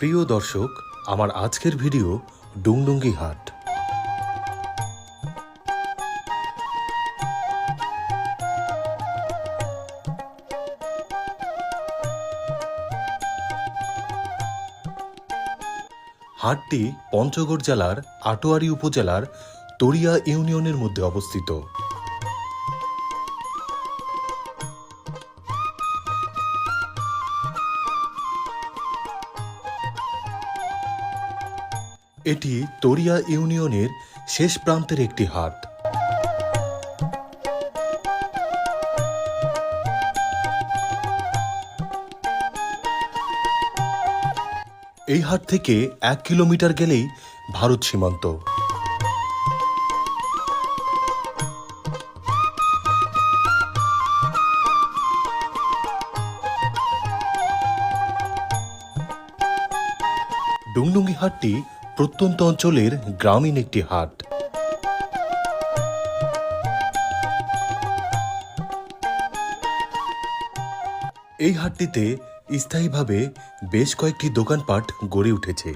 প্রিয় দর্শক, আমার আজকের ভিডিও ডুংডুঙ্গি হাট। হাটটি পঞ্চগড় জেলার আটোয়ারি উপজেলার তরিয়া ইউনিয়নের মধ্যে অবস্থিত। এটি তরিয়া ইউনিয়নের শেষ প্রান্তের একটি হাট। এই হাট থেকে এক কিলোমিটার গেলেই ভারত সীমান্ত। ডুংডুঙ্গি হাটটি প্রত্যন্ত অঞ্চলের গ্রামীণ একটি হাট। এই হাটটিতে স্থায়ীভাবে বেশ কয়েকটি দোকানপাট গড়ে উঠেছে।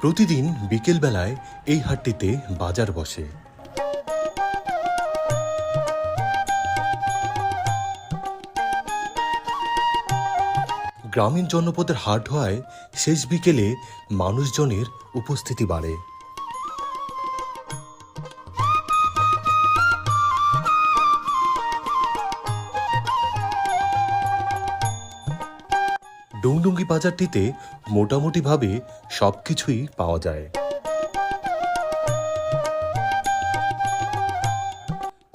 প্রতিদিন বিকেলবেলায় এই হাটটিতে বাজার বসে। গ্রামীণ জনপদের হাট হওয়ায় শেষ বিকেলে মানুষজনের উপস্থিতি বাড়ে। ডুংডুঙ্গি বাজারটিতে মোটামুটিভাবে সবকিছুই পাওয়া যায়।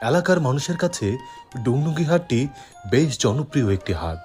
এলাকার মানুষের কাছে ডুংডুঙ্গি হাটটি বেশ জনপ্রিয় একটি হাট।